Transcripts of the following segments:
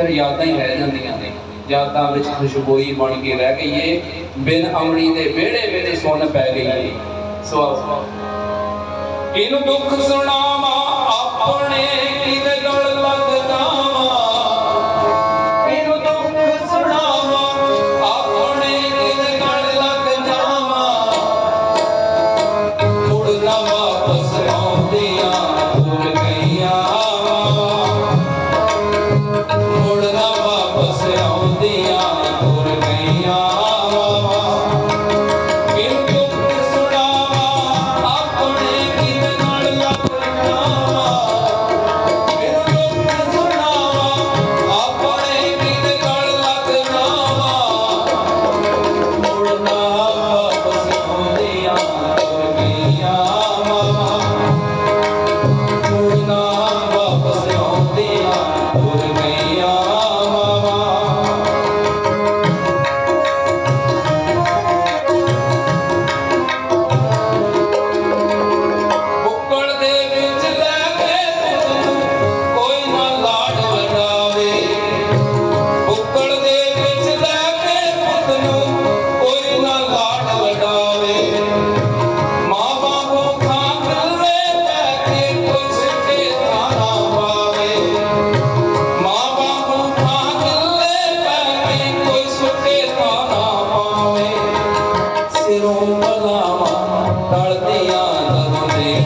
ਫਿਰ ਯਾਦਾਂ ਹੀ ਰਹਿ ਜਾਂਦੀਆਂ ਨੇ। ਯਾਦਾਂ ਵਿੱਚ ਖੁਸ਼ਬੋਈ ਬਣ ਕੇ ਰਹਿ ਗਈ ਏ। ਬਿਨ ਅਮੜੀ ਦੇ ਵਿਹੜੇ ਵੇਲੇ ਸੁਣ ਪੈ ਗਈ ਏ। ਸੋ ਇਹਨੂੰ ਦੁੱਖ ਸੁਣਾਵਾ? ਆਪਣੇ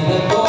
the